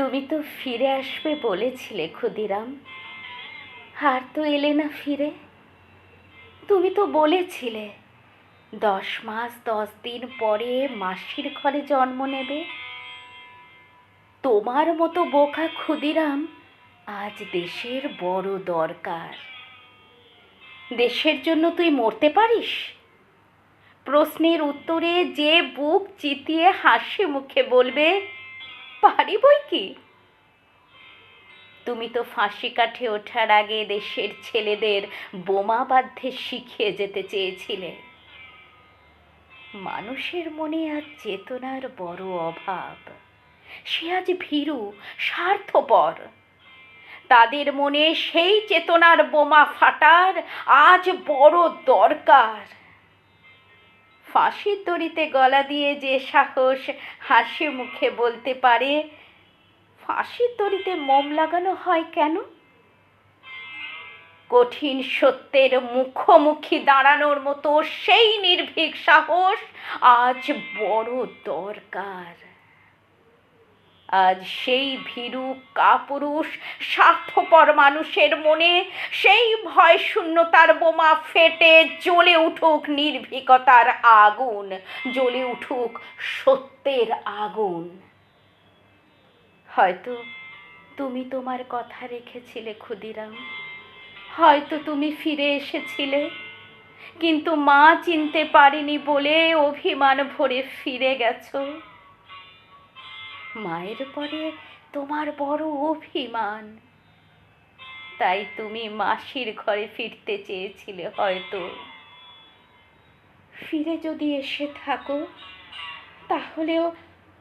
তুমি তো ফিরে আসবে বলেছিলে, ক্ষুদিরাম। আর তো এলে না ফিরে? তুমি তো বলেছিলে, দশ মাস, দশ দিন পরে মাসির ঘরে জন্ম নেবে। তোমার মতো বোকা ক্ষুদিরাম আজ দেশের বড় দরকার। দেশের জন্য তুই মরতে পারিস? প্রশ্নের উত্তরে যে বুক চিতিয়ে হাসি মুখে বলবে পারি কি? তুমি তো ফাঁসি কাঠে ওঠার আগে দেশের ছেলেদের বোমা বাধ্যে শিখিয়ে যেতে চেয়েছিলে। মানুষের মনে আজ চেতনার বড় অভাব। সে আজ ভীরু, স্বার্থপর। তাদের মনে সেই চেতনার বোমা ফাটার আজ বড় দরকার। ফাঁসির দড়িতে গলা দিয়ে যে সাহস হাসি মুখে বলতে পারে, ফাঁসির দড়িতে মোম লাগানো হয় কেন? কঠিন সত্যের মুখোমুখি দাঁড়ানোর মতো সেই নির্ভীক সাহস আজ বড় দরকার। আজ সেই ভীরু কাপুরুষ স্বার্থপর মানুষের মনে, সেই ভয় শূন্যতার বোমা ফেটে জ্বলে উঠুক নির্ভীকতার আগুন, জ্বলে উঠুক সত্যের আগুন। হয়তো তুমি তোমার কথা রেখেছিলে ক্ষুদিরাম, হয়তো তুমি ফিরে এসেছিলে, কিন্তু মা চিনতে পারেনি বলে অভিমান ভরে ফিরে গেছো। মায়ের পরে তোমার বড় অভিমান। তাই তুমি মাসির ঘরে ফিরতে চেয়েছিলে হয়তো। ফিরে যদি এসে থাকো, তাহলেও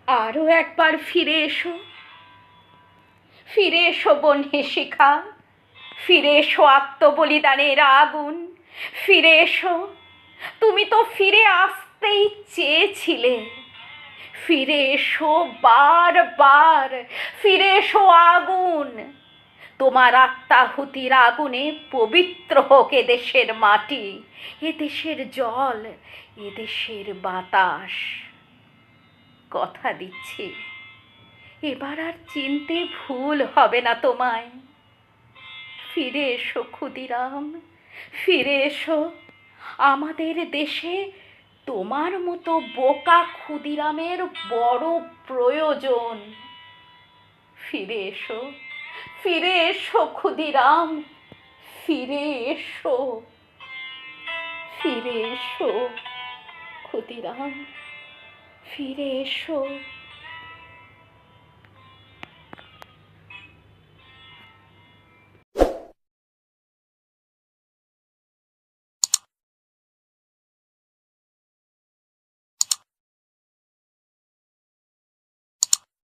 আরও একবার ফিরে এসো। ফিরে এসো বন্যে শিখা, ফিরে এসো আত্মবলিদানের আগুন, ফিরে এসো। তুমি তো ফিরে আসতেই চেয়েছিলে। ফিরে এসো বারবার ফিরে এসো আগুন। তোমার আত্মাহুতির আগুনে পবিত্র হোক এদেশের মাটি, এদেশের জল, এদেশের বাতাস। কথা দিচ্ছি, এবার আর চিনতে ভুল হবে না তোমায়। ফিরে এসো ক্ষুদিরাম, ফিরে এসো আমাদের দেশে তোমার মতো বোকা ক্ষুদিরামের বড় প্রয়োজন। ফিরে এসো ফিরে এসো ক্ষুদিরাম, ফিরে এসো ফিরে এসো ক্ষুদিরাম, ফিরে এসো।